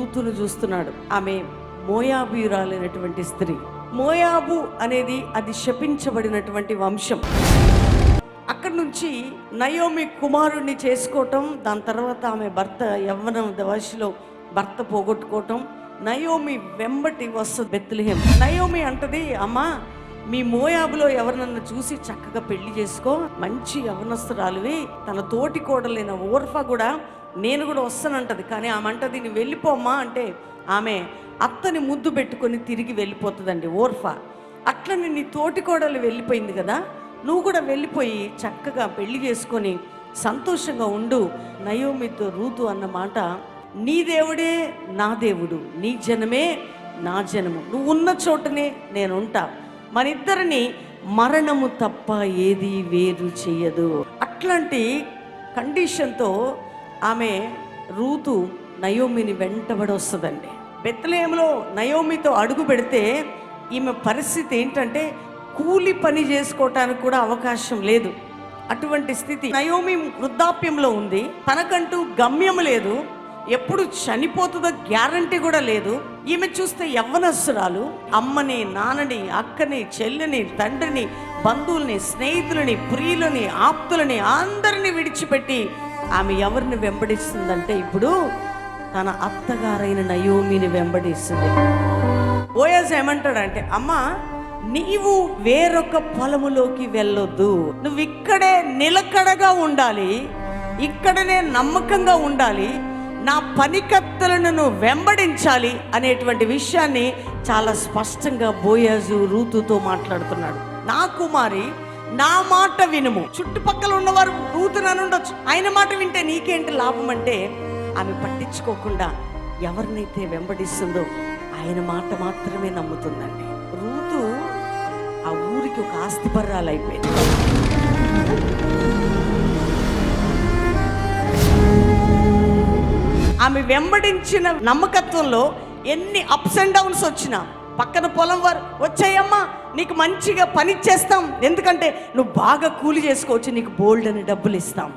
చెప్తున్నాడు ఆమె మోయాబీయురాలైనటువంటి స్త్రీ. మోయాబు అనేది అది శపించబడినటువంటి వంశం. అక్కడి నుంచి నయోమి కుమారుణ్ణి చేసుకోవటం దాని తర్వాత ఆమె భర్త యవ్వన దశలో భర్త పోగొట్టుకోవటం నయోమి వెంబటి వస్తుంది బెత్లహేం. నయోమి అంటది అమ్మా మీ మోయాబులో ఎవరినన్నా చూసి చక్కగా పెళ్ళి చేసుకో. మంచి యవనస్తురాలువి తన తోటి కోడలైన ఓర్ఫా కూడా నేను కూడా వస్తానంటది కానీ ఆమె అంటది నువ్వు వెళ్ళిపోమ్మా అంటే ఆమె అత్తని ముద్దు పెట్టుకొని తిరిగి వెళ్ళిపోతుందండి ఓర్ఫా. అట్లనే నీ తోటి కోడలు వెళ్ళిపోయింది కదా నువ్వు కూడా వెళ్ళిపోయి చక్కగా పెళ్ళి చేసుకొని సంతోషంగా ఉండు. నయోమితో రూతు అన్న మాట నీ దేవుడే నా దేవుడు నీ జనమే నా జనము. నువ్వు ఉన్న చోటనే నేను ఉంటా మన ఇద్దరిని మరణము తప్ప ఏది వేరు చేయదు అట్లాంటి కండిషన్తో ఆమె రూతు నయోమిని వెంటబడి వస్తుందండి బెత్తలేములో నయోమితో అడుగు పెడితే ఈమె పరిస్థితి ఏంటంటే కూలి పని చేసుకోవటానికి కూడా అవకాశం లేదు. అటువంటి స్థితి. నయోమి వృద్ధాప్యంలో ఉంది. తనకంటూ గమ్యం లేదు. ఎప్పుడు చనిపోతుందో గ్యారంటీ కూడా లేదు. ఈమె చూస్తే యవ్వనస్సురాలు అమ్మని నాన్నని అక్కని చెల్లిని తండ్రిని బంధువుల్ని స్నేహితులని ప్రియులని ఆప్తులని అందరిని విడిచిపెట్టి ఆమె ఎవరిని వెంబడిస్తుందంటే ఇప్పుడు తన అత్తగారైన నయోమిని వెంబడిస్తుంది. ఓయాజ్ ఏమంటాడంటే అమ్మా నీవు వేరొక పొలములోకి వెళ్ళొద్దు. నువ్వు ఇక్కడే నిలకడగా ఉండాలి. ఇక్కడనే నమ్మకంగా ఉండాలి. నా పనికత్తలను నువ్వు వెంబడించాలి అనేటువంటి విషయాన్ని చాలా స్పష్టంగా బోయాజు రూతుతో మాట్లాడుతున్నాడు. నా కుమారి నా మాట వినుము. చుట్టుపక్కల ఉన్నవారు రూతునని ఉండొచ్చు. ఆయన మాట వింటే నీకేంటి లాభం అంటే ఆమె పట్టించుకోకుండా ఎవరినైతే వెంబడిస్తుందో ఆయన మాట మాత్రమే నమ్ముతుందండి. రూతు ఆ ఊరికి ఒక ఆస్తిపర్రాలు అయిపోయింది ఆమె వెంబడించిన నమ్మకత్వంలో ఎన్ని అప్స్ అండ్ డౌన్స్ వచ్చినా పక్కన పొలం వారు వచ్చాయమ్మా నీకు మంచిగా పని చేస్తాం. ఎందుకంటే నువ్వు బాగా కూలి చేసుకోవచ్చు నీకు బోల్డ్ అని డబ్బులు ఇస్తాం.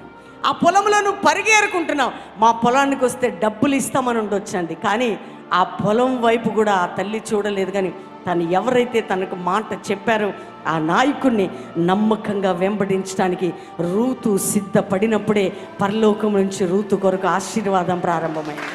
ఆ పొలంలో నువ్వు పరిగేరుకుంటున్నావు మా పొలానికి వస్తే డబ్బులు ఇస్తామని ఉండొచ్చండి. కానీ ఆ పొలం వైపు కూడా ఆ తల్లి చూడలేదు కానీ తను ఎవరైతే తనకు మాట చెప్పారో ఆ నాయకుడిని నమ్మకంగా వెంబడించడానికి రూతు సిద్ధపడినప్పుడే పరలోకం నుంచి రూతు కొరకు ఆశీర్వాదం ప్రారంభమైంది.